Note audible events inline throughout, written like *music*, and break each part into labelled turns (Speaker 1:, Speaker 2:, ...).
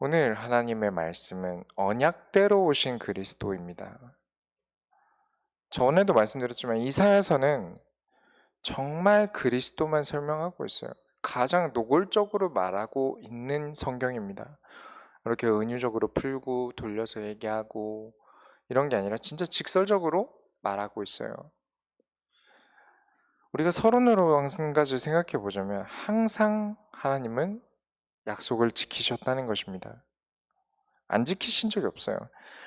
Speaker 1: 오늘 하나님의 말씀은 언약대로 오신 그리스도입니다. 전에도 말씀드렸지만 이사야서는 정말 그리스도만 설명하고 있어요. 가장 노골적으로 말하고 있는 성경입니다. 이렇게 은유적으로 풀고 돌려서 얘기하고 이런 게 아니라 진짜 직설적으로 말하고 있어요. 우리가 서론으로 한 가지 생각해 보자면 항상 하나님은 약속을 지키셨다는 것입니다. 안 지키신 적이 없어요.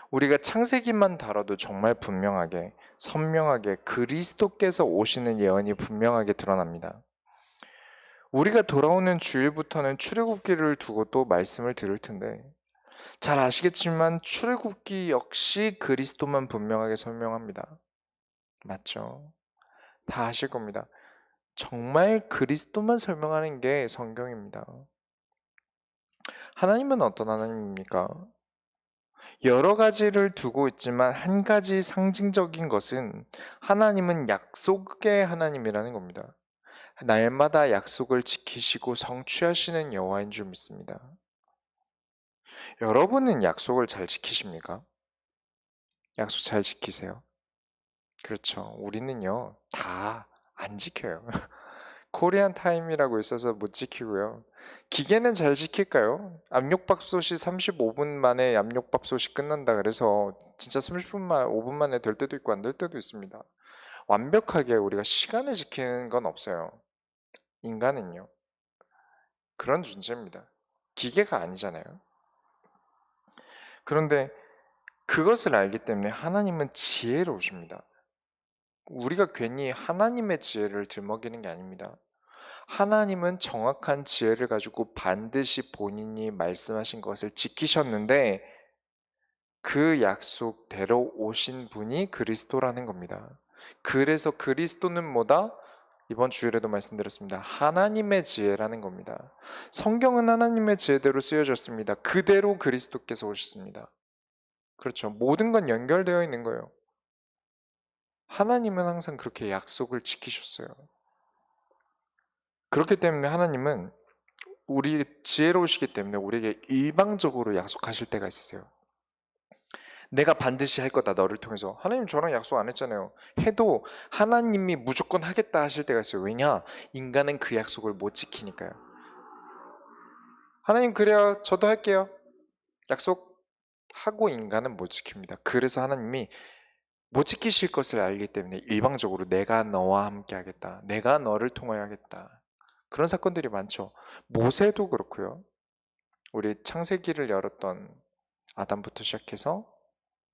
Speaker 1: 우리가 창세기만 다뤄도 정말 분명하게, 선명하게 그리스도께서 오시는 예언이 분명하게 드러납니다. 우리가 돌아오는 주일부터는 출애굽기를 두고 또 말씀을 들을 텐데 잘 아시겠지만 출애굽기 역시 그리스도만 분명하게 설명합니다. 맞죠? 다 아실 겁니다. 정말 그리스도만 설명하는 게 성경입니다. 하나님은 어떤 하나님입니까? 여러 가지를 두고 있지만 한 가지 상징적인 것은 하나님은 약속의 하나님이라는 겁니다. 날마다 약속을 지키시고 성취하시는 여호와인 줄 믿습니다. 여러분은 약속을 잘 지키십니까? 약속 잘 지키세요? 그렇죠. 우리는요, 다 안 지켜요. *laughs* 코리안 타임이라고 있어서 못 지키고요. 기계는 잘 지킬까요? 압력밥솥이 35분 만에 압력밥솥이 끝난다 그래서 진짜 30분만, 5분 만에 될 때도 있고 안 될 때도 있습니다. 완벽하게 우리가 시간을 지키는 건 없어요. 인간은요. 그런 존재입니다. 기계가 아니잖아요. 그런데 그것을 알기 때문에 하나님은 지혜로우십니다. 우리가 괜히 하나님의 지혜를 들먹이는 게 아닙니다. 하나님은 정확한 지혜를 가지고 반드시 본인이 말씀하신 것을 지키셨는데 그 약속대로 오신 분이 그리스도라는 겁니다. 그래서 그리스도는 뭐다? 이번 주일에도 말씀드렸습니다. 하나님의 지혜라는 겁니다. 성경은 하나님의 지혜대로 쓰여졌습니다. 그대로 그리스도께서 오셨습니다. 그렇죠. 모든 건 연결되어 있는 거예요. 하나님은 항상 그렇게 약속을 지키셨어요. 그렇기 때문에 하나님은 우리 지혜로우시기 때문에 우리에게 일방적으로 약속하실 때가 있으세요. 내가 반드시 할 거다 너를 통해서 하나님 저랑 약속 안 했잖아요. 해도 하나님이 무조건 하겠다 하실 때가 있어요. 왜냐? 인간은 그 약속을 못 지키니까요. 하나님 그래야 저도 할게요. 약속하고 인간은 못 지킵니다. 그래서 하나님이 못 지키실 것을 알기 때문에 일방적으로 내가 너와 함께 하겠다. 내가 너를 통하여 하겠다. 그런 사건들이 많죠. 모세도 그렇고요. 우리 창세기를 열었던 아담부터 시작해서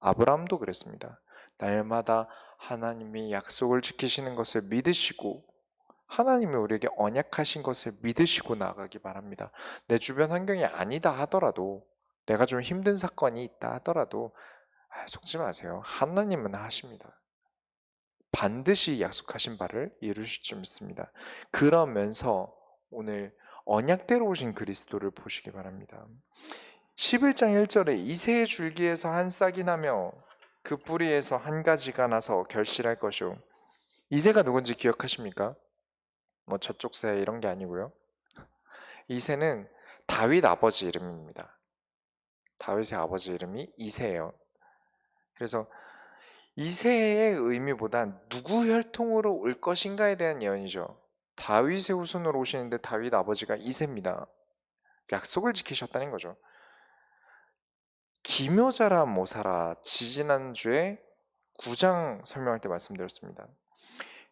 Speaker 1: 아브라함도 그랬습니다. 날마다 하나님이 약속을 지키시는 것을 믿으시고 하나님이 우리에게 언약하신 것을 믿으시고 나가기 바랍니다. 내 주변 환경이 아니다 하더라도 내가 좀 힘든 사건이 있다 하더라도 아, 속지 마세요. 하나님은 하십니다. 반드시 약속하신 바를 이루실 줄 믿습니다. 그러면서 오늘 언약대로 오신 그리스도를 보시기 바랍니다. 11장 1절에 이새의 줄기에서 한 싹이 나며 그 뿌리에서 한 가지가 나서 결실할 것이요. 이새가 누군지 기억하십니까? 뭐 저쪽 새 이런 게 아니고요. 이새는 다윗 아버지 이름입니다. 다윗의 아버지 이름이 이새예요. 그래서 이세의 의미보단 누구 혈통으로 올 것인가에 대한 예언이죠. 다윗의 후손으로 오시는데 다윗 아버지가 이세입니다. 약속을 지키셨다는 거죠. 기묘자라 모사라 지지난주에 9장 설명할 때 말씀드렸습니다.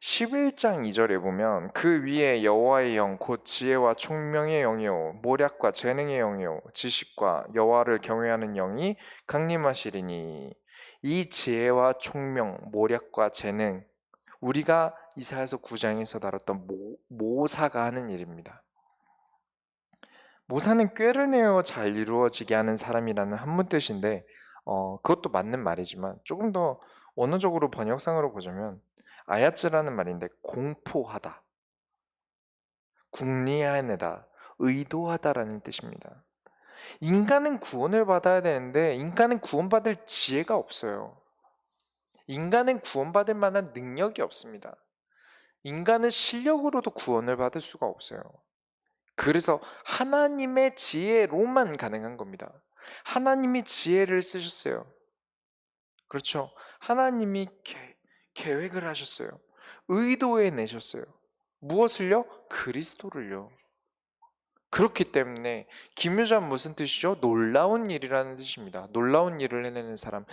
Speaker 1: 11장 2절에 보면 그 위에 여호와의 영 곧 지혜와 총명의 영이요 모략과 재능의 영이요 지식과 여호와를 경외하는 영이 강림하시리니 이 지혜와 총명, 모략과 재능, 우리가 이사야서 9장에서 다뤘던 모, 모사가 하는 일입니다. 모사는 꾀를 내어 잘 이루어지게 하는 사람이라는 한문 뜻인데 어, 그것도 맞는 말이지만 조금 더 원어적으로 번역상으로 보자면 아야츠라는 말인데 공포하다, 궁리하다, 의도하다라는 뜻입니다. 인간은 구원을 받아야 되는데 인간은 구원받을 지혜가 없어요. 인간은 구원받을 만한 능력이 없습니다. 인간은 실력으로도 구원을 받을 수가 없어요. 그래서 하나님의 지혜로만 가능한 겁니다. 하나님이 지혜를 쓰셨어요. 그렇죠. 하나님이 계, 계획을 하셨어요. 의도해 내셨어요. 무엇을요? 그리스도를요. 그렇기 때문에 기묘자는 무슨 뜻이죠? 놀라운 일이라는 뜻입니다. 놀라운 일을 해내는 사람.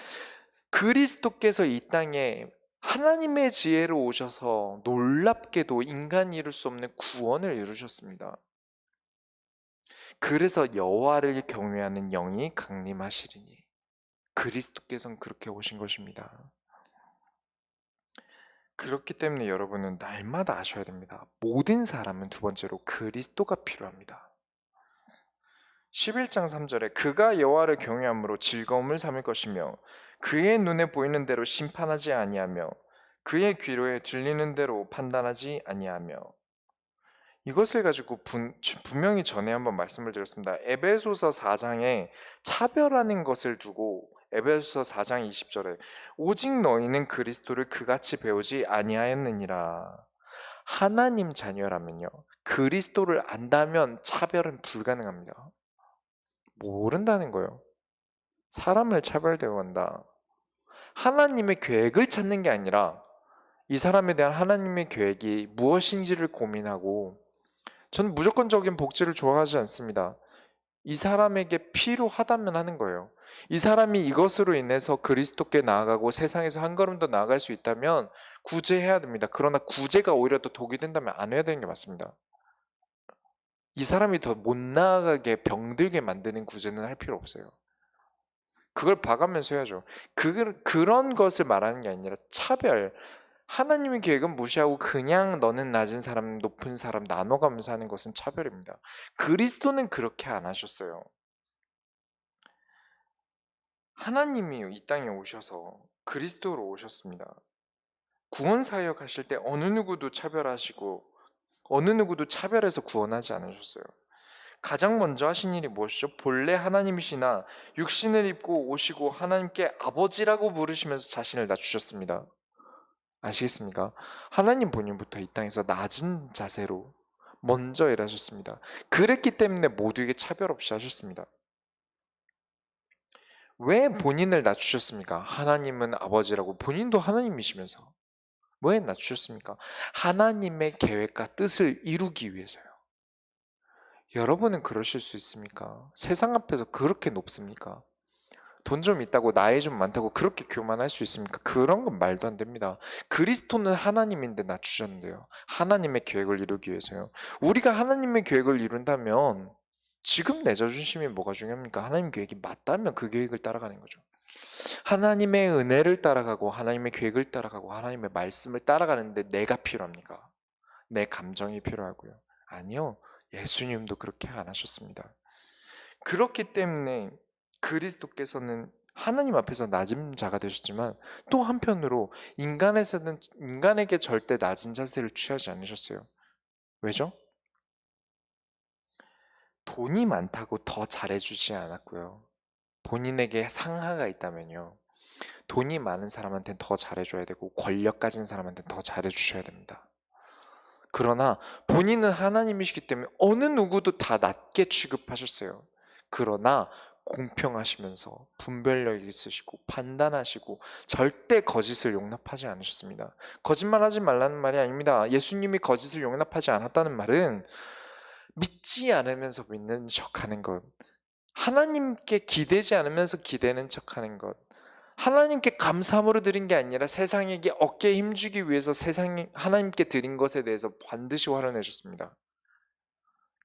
Speaker 1: 그리스도께서 이 땅에 하나님의 지혜로 오셔서 놀랍게도 인간이 이룰 수 없는 구원을 이루셨습니다. 그래서 여호와를 경외하는 영이 강림하시리니 그리스도께서는 그렇게 오신 것입니다. 그렇기 때문에 여러분은 날마다 아셔야 됩니다. 모든 사람은 두 번째로 그리스도가 필요합니다. 11장 3절에 그가 여호와를 경외함으로 즐거움을 삼을 것이며 그의 눈에 보이는 대로 심판하지 아니하며 그의 귀로에 들리는 대로 판단하지 아니하며 이것을 가지고 분, 분명히 전에 한번 말씀을 드렸습니다. 에베소서 4장에 차별하는 것을 두고 에베소서 4장 20절에 오직 너희는 그리스도를 그같이 배우지 아니하였느니라. 하나님 자녀라면요. 그리스도를 안다면 차별은 불가능합니다. 모른다는 거예요. 사람을 차별대우한다. 하나님의 계획을 찾는 게 아니라 이 사람에 대한 하나님의 계획이 무엇인지를 고민하고 저는 무조건적인 복지를 좋아하지 않습니다. 이 사람에게 필요하다면 하는 거예요. 이 사람이 이것으로 인해서 그리스도께 나아가고 세상에서 한 걸음 더 나아갈 수 있다면 구제해야 됩니다. 그러나 구제가 오히려 더 독이 된다면 안 해야 되는 게 맞습니다. 이 사람이 더 못 나아가게 병들게 만드는 구제는 할 필요 없어요. 그걸 봐가면서 해야죠. 그, 그런 것을 말하는 게 아니라 차별. 하나님의 계획은 무시하고 그냥 너는 낮은 사람, 높은 사람 나눠가면서 하는 것은 차별입니다. 그리스도는 그렇게 안 하셨어요. 하나님이 이 땅에 오셔서 그리스도로 오셨습니다. 구원 사역 하실 때 어느 누구도 차별하시고 어느 누구도 차별해서 구원하지 않으셨어요. 가장 먼저 하신 일이 무엇이죠? 본래 하나님이시나 육신을 입고 오시고 하나님께 아버지라고 부르시면서 자신을 낮추셨습니다. 아시겠습니까? 하나님 본인부터 이 땅에서 낮은 자세로 먼저 일하셨습니다. 그랬기 때문에 모두에게 차별 없이 하셨습니다. 왜 본인을 낮추셨습니까? 하나님은 아버지라고 본인도 하나님이시면서 왜 낮추셨습니까? 하나님의 계획과 뜻을 이루기 위해서요. 여러분은 그러실 수 있습니까? 세상 앞에서 그렇게 높습니까? 돈 좀 있다고 나이 좀 많다고 그렇게 교만할 수 있습니까? 그런 건 말도 안 됩니다. 그리스도는 하나님인데 낮추셨는데요. 하나님의 계획을 이루기 위해서요. 우리가 하나님의 계획을 이룬다면 지금 내 자존심이 뭐가 중요합니까? 하나님 계획이 맞다면 그 계획을 따라가는 거죠. 하나님의 은혜를 따라가고 하나님의 계획을 따라가고 하나님의 말씀을 따라가는데 내가 필요합니까? 내 감정이 필요하고요. 아니요. 예수님도 그렇게 안 하셨습니다. 그렇기 때문에 그리스도께서는 하나님 앞에서 낮은 자가 되셨지만 또 한편으로 인간에서는 인간에게 절대 낮은 자세를 취하지 않으셨어요. 왜죠? 돈이 많다고 더 잘해주지 않았고요. 본인에게 상하가 있다면요. 돈이 많은 사람한테는 더 잘해줘야 되고 권력 가진 사람한테는 더 잘해주셔야 됩니다. 그러나 본인은 하나님이시기 때문에 어느 누구도 다 낮게 취급하셨어요. 그러나 공평하시면서 분별력 있으시고 판단하시고 절대 거짓을 용납하지 않으셨습니다. 거짓말하지 말라는 말이 아닙니다. 예수님이 거짓을 용납하지 않았다는 말은 믿지 않으면서 믿는 척하는 것, 하나님께 기대지 않으면서 기대는 척하는 것, 하나님께 감사함으로 드린 게 아니라 세상에게 어깨에 힘주기 위해서 세상 하나님께 드린 것에 대해서 반드시 화를 내셨습니다.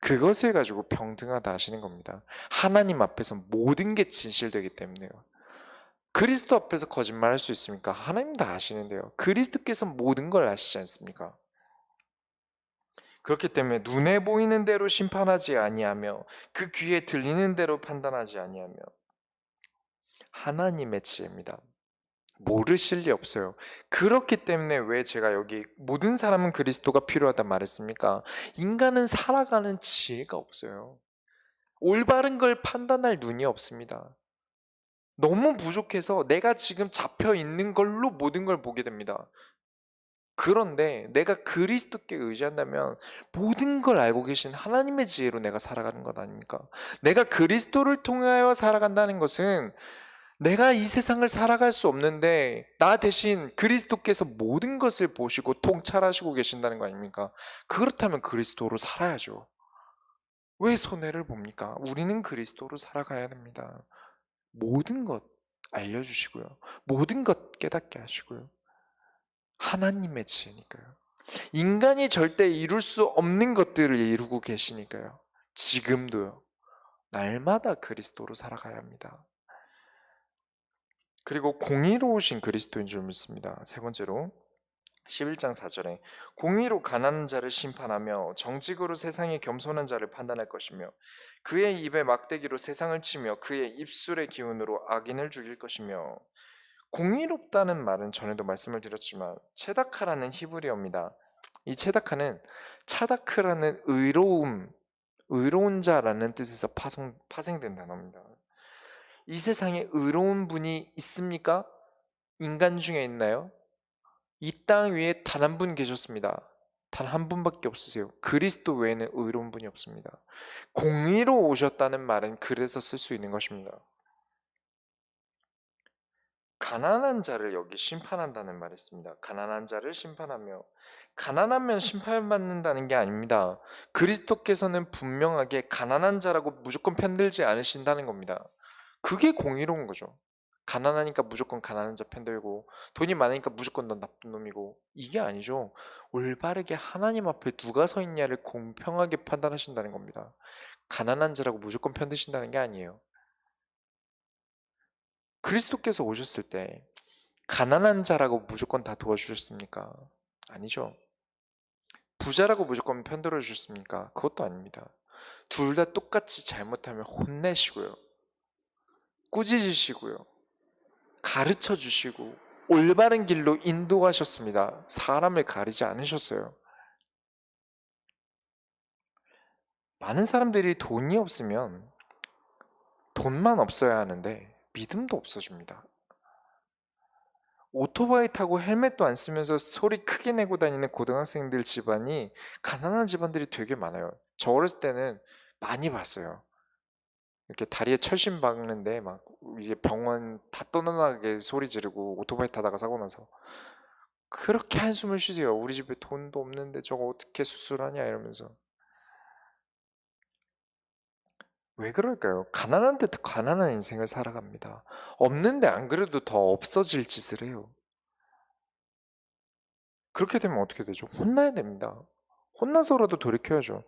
Speaker 1: 그것을 가지고 평등하다 하시는 겁니다. 하나님 앞에서 모든 게 진실되기 때문에요. 그리스도 앞에서 거짓말할 수 있습니까? 하나님 다 아시는데요. 그리스도께서 모든 걸 아시지 않습니까? 그렇기 때문에 눈에 보이는 대로 심판하지 아니하며 그 귀에 들리는 대로 판단하지 아니하며 하나님의 지혜입니다. 모르실 리 없어요. 그렇기 때문에 왜 제가 여기 모든 사람은 그리스도가 필요하다 말했습니까? 인간은 살아가는 지혜가 없어요. 올바른 걸 판단할 눈이 없습니다. 너무 부족해서 내가 지금 잡혀 있는 걸로 모든 걸 보게 됩니다. 그런데 내가 그리스도께 의지한다면 모든 걸 알고 계신 하나님의 지혜로 내가 살아가는 것 아닙니까? 내가 그리스도를 통하여 살아간다는 것은 내가 이 세상을 살아갈 수 없는데 나 대신 그리스도께서 모든 것을 보시고 통찰하시고 계신다는 거 아닙니까? 그렇다면 그리스도로 살아야죠. 왜 손해를 봅니까? 우리는 그리스도로 살아가야 됩니다. 모든 것 알려주시고요. 모든 것 깨닫게 하시고요. 하나님의 지혜니까요. 인간이 절대 이룰 수 없는 것들을 이루고 계시니까요. 지금도요. 날마다 그리스도로 살아가야 합니다. 그리고 공의로우신 그리스도인 줄 믿습니다. 세 번째로 11장 4절에 공의로 가난한 자를 심판하며 정직으로 세상의 겸손한 자를 판단할 것이며 그의 입에 막대기로 세상을 치며 그의 입술의 기운으로 악인을 죽일 것이며 공의롭다는 말은 전에도 말씀을 드렸지만 체다카라는 히브리어입니다. 이 체다카는 차다크라는 의로움, 의로운 자라는 뜻에서 파송, 파생된 단어입니다. 이 세상에 의로운 분이 있습니까? 인간 중에 있나요? 이 땅 위에 단 한 분 계셨습니다. 단 한 분밖에 없으세요. 그리스도 외에는 의로운 분이 없습니다. 공의로 오셨다는 말은 그래서 쓸 수 있는 것입니다. 가난한 자를 여기 심판한다는 말이 있습니다. 가난한 자를 심판하며 가난하면 심판받는다는 게 아닙니다. 그리스도께서는 분명하게 가난한 자라고 무조건 편들지 않으신다는 겁니다. 그게 공의로운 거죠. 가난하니까 무조건 가난한 자 편들고 돈이 많으니까 무조건 넌 나쁜 놈이고 이게 아니죠. 올바르게 하나님 앞에 누가 서 있냐를 공평하게 판단하신다는 겁니다. 가난한 자라고 무조건 편드신다는 게 아니에요. 그리스도께서 오셨을 때 가난한 자라고 무조건 다 도와주셨습니까? 아니죠. 부자라고 무조건 편들어 주셨습니까? 그것도 아닙니다. 둘 다 똑같이 잘못하면 혼내시고요. 꾸짖으시고요. 가르쳐 주시고 올바른 길로 인도하셨습니다. 사람을 가리지 않으셨어요. 많은 사람들이 돈이 없으면 돈만 없어야 하는데 믿음도 없어집니다. 오토바이 타고 헬멧도 안 쓰면서 소리 크게 내고 다니는 고등학생들 집안이 가난한 집안들이 되게 많아요. 저 어렸을 때는 많이 봤어요. 이렇게 다리에 철심 박는데 막 이제 병원 다 떠나게 소리 지르고 오토바이 타다가 사고 나서 그렇게 한숨을 쉬세요. 우리 집에 돈도 없는데 저거 어떻게 수술하냐 이러면서 왜 그럴까요? 가난한데 더 가난한 인생을 살아갑니다. 없는데 안 그래도 더 없어질 짓을 해요. 그렇게 되면 어떻게 되죠? 혼나야 됩니다. 혼나서라도 돌이켜야죠.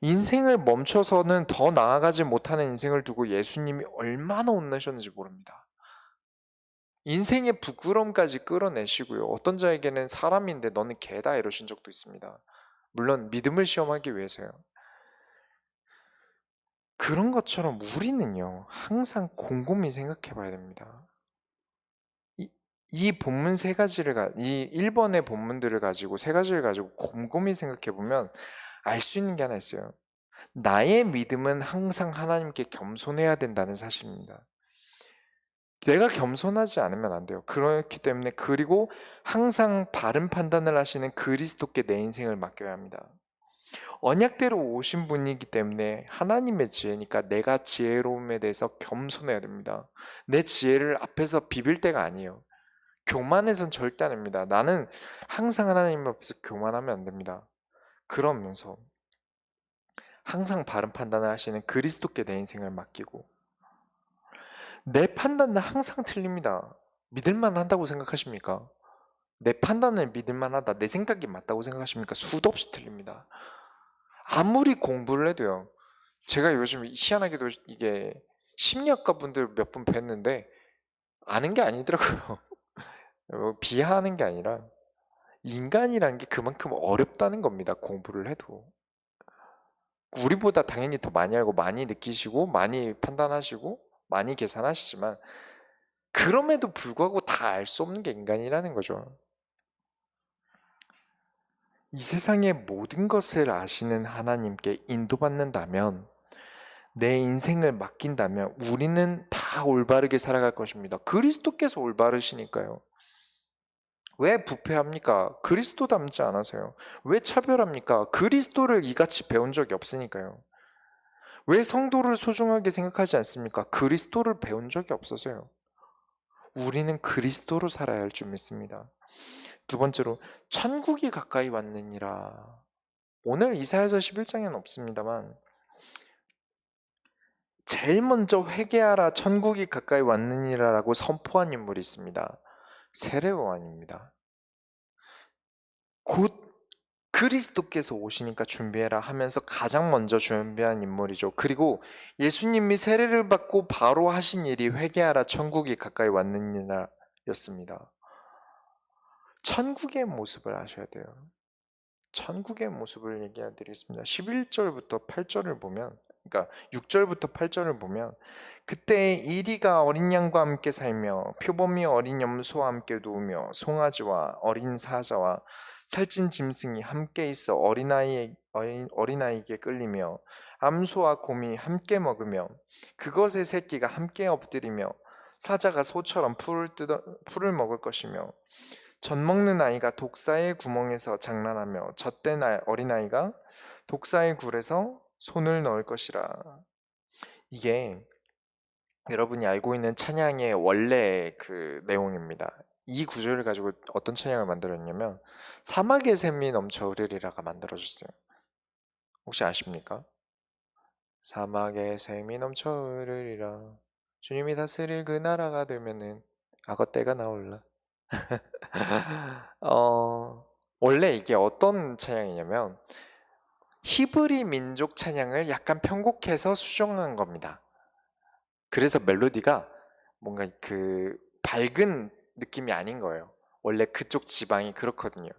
Speaker 1: 인생을 멈춰서는 더 나아가지 못하는 인생을 두고 예수님이 얼마나 혼나셨는지 모릅니다. 인생의 부끄럼까지 끌어내시고요. 어떤 자에게는 사람인데 너는 개다 이러신 적도 있습니다. 물론 믿음을 시험하기 위해서요. 그런 것처럼 우리는요, 항상 곰곰이 생각해 봐야 됩니다. 이, 이 본문 세 가지를, 가, 이 1번의 본문들을 가지고 세 가지를 가지고 곰곰이 생각해 보면 알 수 있는 게 하나 있어요. 나의 믿음은 항상 하나님께 겸손해야 된다는 사실입니다. 내가 겸손하지 않으면 안 돼요. 그렇기 때문에 그리고 항상 바른 판단을 하시는 그리스도께 내 인생을 맡겨야 합니다. 언약대로 오신 분이기 때문에 하나님의 지혜니까 내가 지혜로움에 대해서 겸손해야 됩니다. 내 지혜를 앞에서 비빌 때가 아니에요. 교만해선 절대 아닙니다. 나는 항상 하나님 앞에서 교만하면 안 됩니다. 그러면서 항상 바른 판단을 하시는 그리스도께 내 인생을 맡기고 내 판단은 항상 틀립니다. 믿을만 한다고 생각하십니까? 내 판단을 믿을만 하다, 내 생각이 맞다고 생각하십니까? 수도 없이 틀립니다. 아무리 공부를 해도요. 제가 요즘 희한하게도 이게 심리학과 분들 몇 분 뵀는데 아는 게 아니더라고요. *laughs* 뭐 비하하는 게 아니라 인간이란 게 그만큼 어렵다는 겁니다. 공부를 해도. 우리보다 당연히 더 많이 알고 많이 느끼시고 많이 판단하시고 많이 계산하시지만 그럼에도 불구하고 다 알 수 없는 게 인간이라는 거죠. 이 세상의 모든 것을 아시는 하나님께 인도받는다면 내 인생을 맡긴다면 우리는 다 올바르게 살아갈 것입니다. 그리스도께서 올바르시니까요. 왜 부패합니까? 그리스도 닮지 않아서요. 왜 차별합니까? 그리스도를 이같이 배운 적이 없으니까요. 왜 성도를 소중하게 생각하지 않습니까? 그리스도를 배운 적이 없어서요. 우리는 그리스도로 살아야 할 줄 믿습니다. 두 번째로 천국이 가까이 왔느니라. 오늘 이사야서 11장에는 없습니다만 제일 먼저 회개하라 천국이 가까이 왔느니라라고 선포한 인물이 있습니다. 세례요한입니다. 곧 그리스도께서 오시니까 준비해라 하면서 가장 먼저 준비한 인물이죠. 그리고 예수님이 세례를 받고 바로 하신 일이 회개하라 천국이 가까이 왔느니라 였습니다. 천국의 모습을 아셔야 돼요. 천국의 모습을 얘기해 드리겠습니다. 11절부터 8절을 보면 그러니까 6절부터 8절을 보면 그때 이리가 어린 양과 함께 살며 표범이 어린 염소와 함께 누우며 송아지와 어린 사자와 살찐 짐승이 함께 있어 어린아이 어린- 어린아이에게 끌리며 암소와 곰이 함께 먹으며 그것의 새끼가 함께 엎드리며 사자가 소처럼 풀을 뜯어 풀을 먹을 것이며 젖 먹는 아이가 독사의 구멍에서 장난하며 젖된 아- 어린아이가 독사의 굴에서 손을 넣을 것이라. 이게 여러분이 알고 있는 찬양의 원래 그 내용입니다. 이 구절을 가지고 어떤 찬양을 만들었냐면 사막의 샘이 넘쳐 흐르리라가 만들어졌어요. 혹시 아십니까? 사막의 샘이 넘쳐 흐르리라. 주님이 다스릴 그 나라가 되면은 악어 때가 나올라. *laughs* 어, 원래 이게 어떤 찬양이냐면 히브리 민족 찬양을 약간 편곡해서 수정한 겁니다. 그래서 멜로디가 뭔가 그 밝은 느낌이 아닌 거예요. 원래 그쪽 지방이 그렇거든요.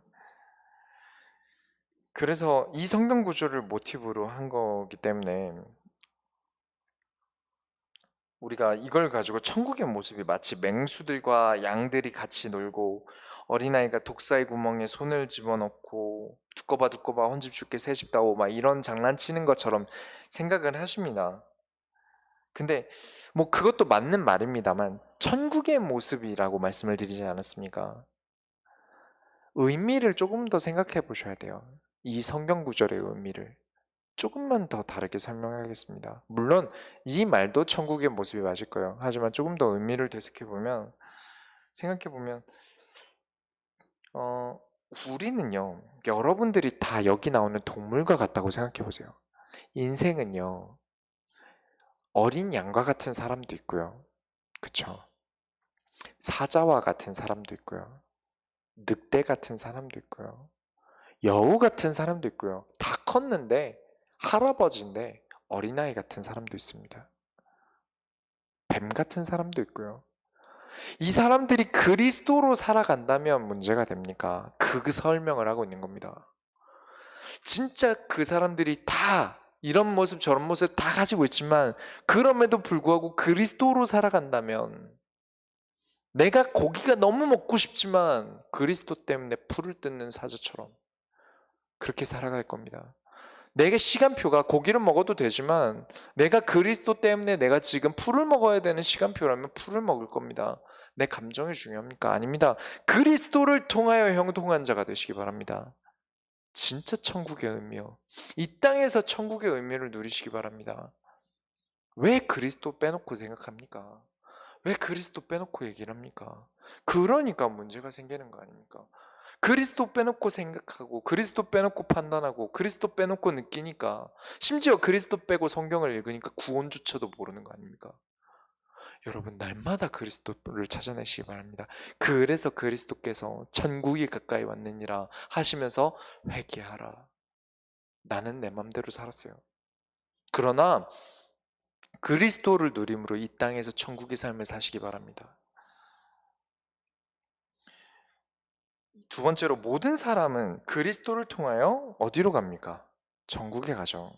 Speaker 1: 그래서 이 성경 구조를 모티브로 한 거기 때문에 우리가 이걸 가지고 천국의 모습이 마치 맹수들과 양들이 같이 놀고 어린아이가 독사의 구멍에 손을 집어넣고 두꺼봐 두꺼봐 헌집 줄게 새집 다오 막 이런 장난치는 것처럼 생각을 하십니다. 근데 뭐 그것도 맞는 말입니다만 천국의 모습이라고 말씀을 드리지 않았습니까? 의미를 조금 더 생각해 보셔야 돼요. 이 성경 구절의 의미를 조금만 더 다르게 설명하겠습니다. 물론 이 말도 천국의 모습이 맞을 거예요. 하지만 조금 더 의미를 되새겨 보면 생각해 보면 어 우리는요 여러분들이 다 여기 나오는 동물과 같다고 생각해 보세요. 인생은요 어린 양과 같은 사람도 있고요. 그쵸? 사자와 같은 사람도 있고요. 늑대 같은 사람도 있고요. 여우 같은 사람도 있고요. 다 컸는데 할아버지인데 어린아이 같은 사람도 있습니다. 뱀 같은 사람도 있고요. 이 사람들이 그리스도로 살아간다면 문제가 됩니까? 그 설명을 하고 있는 겁니다. 진짜 그 사람들이 다 이런 모습 저런 모습 다 가지고 있지만 그럼에도 불구하고 그리스도로 살아간다면 내가 고기가 너무 먹고 싶지만 그리스도 때문에 풀을 뜯는 사자처럼 그렇게 살아갈 겁니다. 내게 시간표가 고기를 먹어도 되지만 내가 그리스도 때문에 내가 지금 풀을 먹어야 되는 시간표라면 풀을 먹을 겁니다. 내 감정이 중요합니까? 아닙니다. 그리스도를 통하여 형통한 자가 되시기 바랍니다. 진짜 천국의 의미요. 이 땅에서 천국의 의미를 누리시기 바랍니다. 왜 그리스도 빼놓고 생각합니까? 왜 그리스도 빼놓고 얘기를 합니까? 그러니까 문제가 생기는 거 아닙니까? 그리스도 빼놓고 생각하고 그리스도 빼놓고 판단하고 그리스도 빼놓고 느끼니까 심지어 그리스도 빼고 성경을 읽으니까 구원조차도 모르는 거 아닙니까? 여러분 날마다 그리스도를 찾아내시기 바랍니다. 그래서 그리스도께서 천국이 가까이 왔느니라 하시면서 회개하라. 나는 내 맘대로 살았어요. 그러나 그리스도를 누림으로 이 땅에서 천국의 삶을 사시기 바랍니다. 두 번째로 모든 사람은 그리스도를 통하여 어디로 갑니까? 천국에 가죠.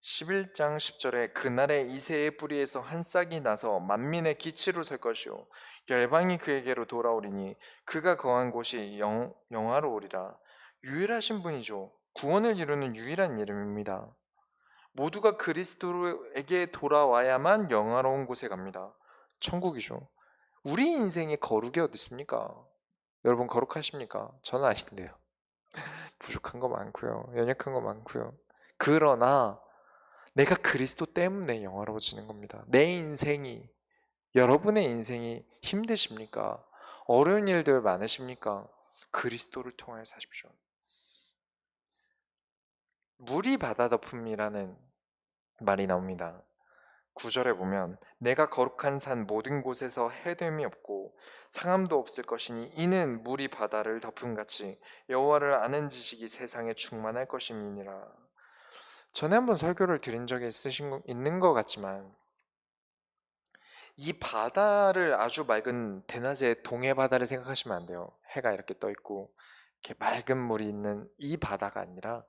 Speaker 1: 11장 10절에 그날에 이새의 뿌리에서 한 싹이 나서 만민의 기치로 설 것이요 열방이 그에게로 돌아오리니 그가 거한 곳이 영, 영화로우리라 유일하신 분이죠 구원을 이루는 유일한 이름입니다 모두가 그리스도에게 돌아와야만 영화로운 곳에 갑니다 천국이죠 우리 인생의 거룩이 어디 있습니까? 여러분 거룩하십니까? 저는 아닌데요. 부족한 거 많고요. 연약한 거 많고요. 그러나 내가 그리스도 때문에 영화로워지는 겁니다. 내 인생이 여러분의 인생이 힘드십니까? 어려운 일들 많으십니까? 그리스도를 통하여 사십시오. 물이 바다 덮음이라는 말이 나옵니다. 구절에 보면 내가 거룩한 산 모든 곳에서 해됨이 없고 상함도 없을 것이니 이는 물이 바다를 덮음 같이 여호와를 아는 지식이 세상에 충만할 것임이니라. 전에 한번 설교를 드린 적이 있으신 거- 있는 것 같지만 이 바다를 아주 맑은 대낮에 동해 바다를 생각하시면 안 돼요. 해가 이렇게 떠 있고 이렇게 맑은 물이 있는 이 바다가 아니라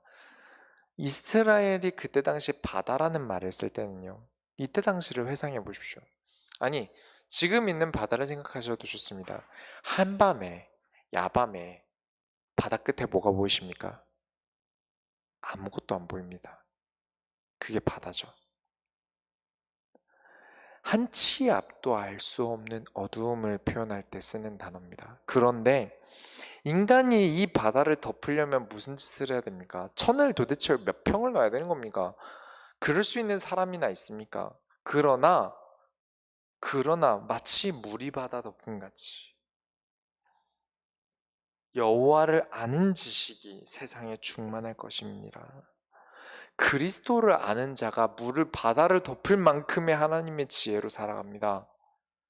Speaker 1: 이스라엘이 그때 당시 바다라는 말을 쓸 때는요. 이때 당시를 회상해 보십시오. 아니, 지금 있는 바다를 생각하셔도 좋습니다. 한밤에, 야밤에 바다 끝에 뭐가 보이십니까? 아무것도 안 보입니다. 그게 바다죠. 한치 앞도 알 수 없는 어두움을 표현할 때 쓰는 단어입니다. 그런데 인간이 이 바다를 덮으려면 무슨 짓을 해야 됩니까? 천을 도대체 몇 평을 넣어야 되는 겁니까? 그럴 수 있는 사람이나 있습니까? 그러나 그러나 마치 물이 바다 덮음 같이 여호와를 아는 지식이 세상에 충만할 것입니다. 그리스도를 아는 자가 물을 바다를 덮을 만큼의 하나님의 지혜로 살아갑니다.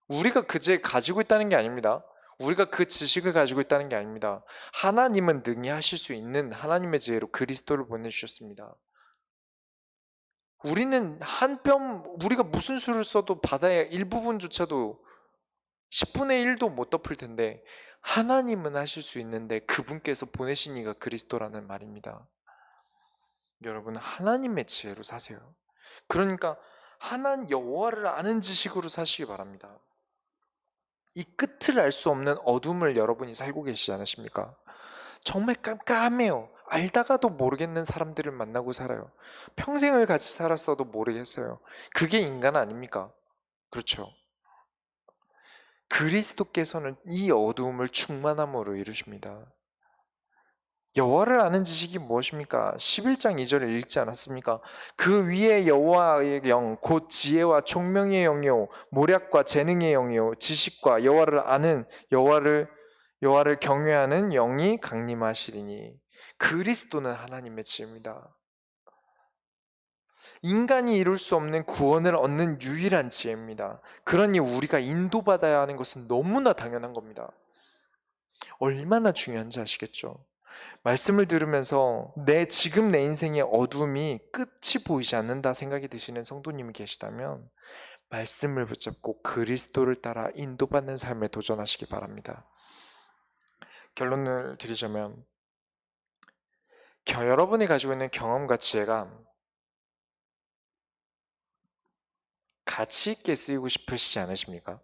Speaker 1: 우리가 그 지혜 가지고 있다는 게 아닙니다. 우리가 그 지식을 가지고 있다는 게 아닙니다. 하나님은 능히 하실 수 있는 하나님의 지혜로 그리스도를 보내주셨습니다. 우리는 한 뼘, 우리가 무슨 수를 써도 바다의 일부분조차도 10분의 1도 못 덮을 텐데, 하나님은 하실 수 있는데 그분께서 보내신 이가 그리스도라는 말입니다. 여러분, 하나님의 지혜로 사세요. 그러니까, 하나님 여호와를 아는 지식으로 사시기 바랍니다. 이 끝을 알 수 없는 어둠을 여러분이 살고 계시지 않으십니까? 정말 깜깜해요. 알다가도 모르겠는 사람들을 만나고 살아요. 평생을 같이 살았어도 모르겠어요. 그게 인간 아닙니까? 그렇죠. 그리스도께서는 이 어두움을 충만함으로 이루십니다. 여호와를 아는 지식이 무엇입니까? 11장 2절에 읽지 않았습니까? 그 위에 여호와의 영, 곧 지혜와 총명의 영이요, 모략과 재능의 영이요, 지식과 여호와를 아는 여호와를 여호와를 경외하는 영이 강림하시리니 그리스도는 하나님의 지혜입니다. 인간이 이룰 수 없는 구원을 얻는 유일한 지혜입니다. 그러니 우리가 인도받아야 하는 것은 너무나 당연한 겁니다. 얼마나 중요한지 아시겠죠? 말씀을 들으면서 내 지금 내 인생의 어둠이 끝이 보이지 않는다 생각이 드시는 성도님이 계시다면 말씀을 붙잡고 그리스도를 따라 인도받는 삶에 도전하시기 바랍니다. 결론을 드리자면 겨- 여러분이 가지고 있는 경험과 지혜가 가치 있게 쓰이고 싶으시지 않으십니까?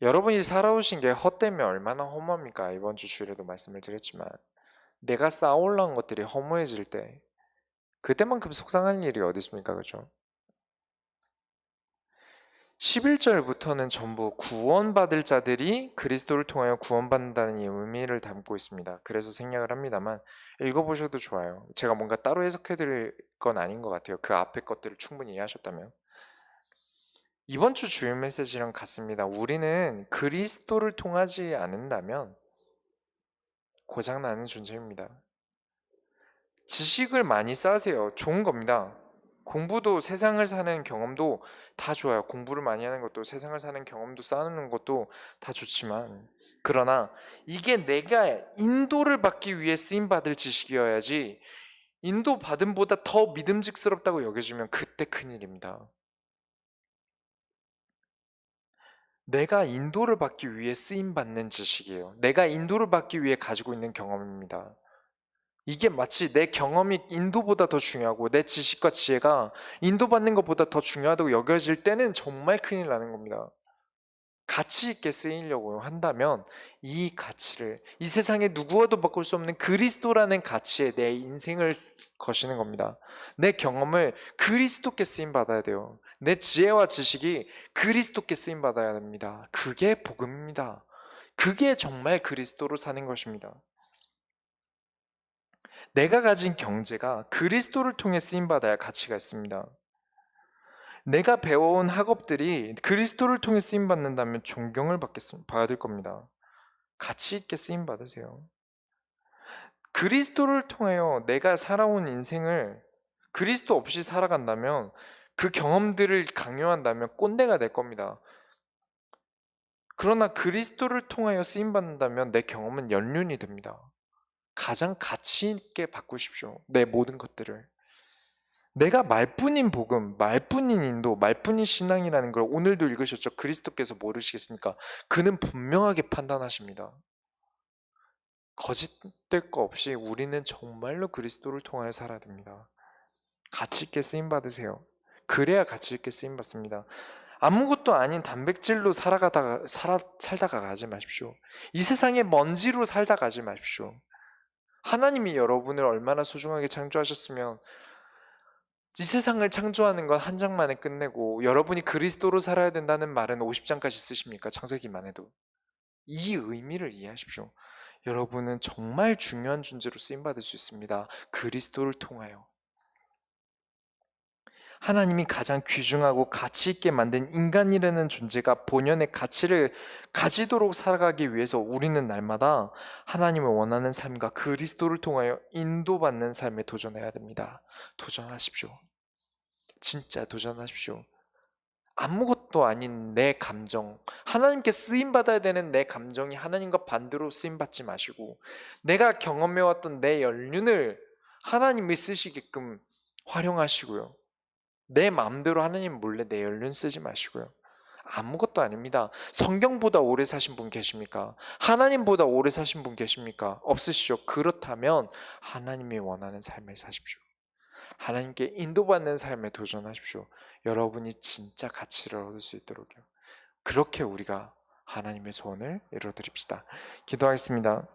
Speaker 1: 여러분이 살아오신 게 헛되면 얼마나 허무합니까? 이번 주 주일에도 말씀을 드렸지만 내가 쌓아올라온 것들이 허무해질 때 그때만큼 속상한 일이 어디 있습니까? 그죠? 11절부터는 전부 구원받을 자들이 그리스도를 통하여 구원받는다는 이 의미를 담고 있습니다. 그래서 생략을 합니다만 읽어보셔도 좋아요. 제가 뭔가 따로 해석해 드릴 건 아닌 것 같아요. 그 앞에 것들을 충분히 이해하셨다면. 이번 주 주일 메시지랑 같습니다. 우리는 그리스도를 통하지 않는다면 고장나는 존재입니다. 지식을 많이 쌓으세요. 좋은 겁니다. 공부도 세상을 사는 경험도 다 좋아요. 공부를 많이 하는 것도 세상을 사는 경험도 쌓는 것도 다 좋지만 그러나 이게 내가 인도를 받기 위해 쓰임 받을 지식이어야지 인도 받음보다 더 믿음직스럽다고 여겨지면 그때 큰일입니다. 내가 인도를 받기 위해 쓰임 받는 지식이에요. 내가 인도를 받기 위해 가지고 있는 경험입니다. 이게 마치 내 경험이 인도보다 더 중요하고 내 지식과 지혜가 인도받는 것보다 더 중요하다고 여겨질 때는 정말 큰일 나는 겁니다. 가치 있게 쓰이려고 한다면 이 가치를 이 세상에 누구와도 바꿀 수 없는 그리스도라는 가치에 내 인생을 거시는 겁니다. 내 경험을 그리스도께 쓰임 받아야 돼요. 내 지혜와 지식이 그리스도께 쓰임 받아야 됩니다. 그게 복음입니다. 그게 정말 그리스도로 사는 것입니다. 내가 가진 경제가 그리스도를 통해 쓰임받아야 가치가 있습니다. 내가 배워온 학업들이 그리스도를 통해 쓰임받는다면 존경을 받을 겁니다. 가치 있게 쓰임받으세요. 그리스도를 통하여 내가 살아온 인생을 그리스도 없이 살아간다면 그 경험들을 강요한다면 꼰대가 될 겁니다. 그러나 그리스도를 통하여 쓰임 받는다면 내 경험은 연륜이 됩니다. 가장 가치 있게 바꾸십시오. 내 모든 것들을. 내가 말뿐인 복음, 말뿐인 인도, 말뿐인 신앙이라는 걸 오늘도 읽으셨죠? 그리스도께서 모르시겠습니까? 그는 분명하게 판단하십니다. 거짓될 거 없이 우리는 정말로 그리스도를 통하여 살아야 됩니다. 가치 있게 쓰임 받으세요. 그래야 가치 있게 쓰임 받습니다. 아무것도 아닌 단백질로 살아가다가 살아, 살다가 가지 마십시오. 이 세상의 먼지로 살다 가지 마십시오. 하나님이 여러분을 얼마나 소중하게 창조하셨으면 이 세상을 창조하는 건 한 장만에 끝내고 여러분이 그리스도로 살아야 된다는 말은 50장까지 쓰십니까? 창세기만 해도. 이 의미를 이해하십시오. 여러분은 정말 중요한 존재로 쓰임 받을 수 있습니다. 그리스도를 통하여. 하나님이 가장 귀중하고 가치 있게 만든 인간이라는 존재가 본연의 가치를 가지도록 살아가기 위해서 우리는 날마다 하나님을 원하는 삶과 그리스도를 통하여 인도받는 삶에 도전해야 됩니다. 도전하십시오. 진짜 도전하십시오. 아무것도 아닌 내 감정, 하나님께 쓰임 받아야 되는 내 감정이 하나님과 반대로 쓰임 받지 마시고 내가 경험해 왔던 내 연륜을 하나님이 쓰시게끔 활용하시고요. 내 마음대로 하나님 몰래 내 연륜 쓰지 마시고요. 아무것도 아닙니다. 성경보다 오래 사신 분 계십니까? 하나님보다 오래 사신 분 계십니까? 없으시죠? 그렇다면 하나님이 원하는 삶을 사십시오. 하나님께 인도받는 삶에 도전하십시오. 여러분이 진짜 가치를 얻을 수 있도록요. 그렇게 우리가 하나님의 소원을 이루어드립시다. 기도하겠습니다.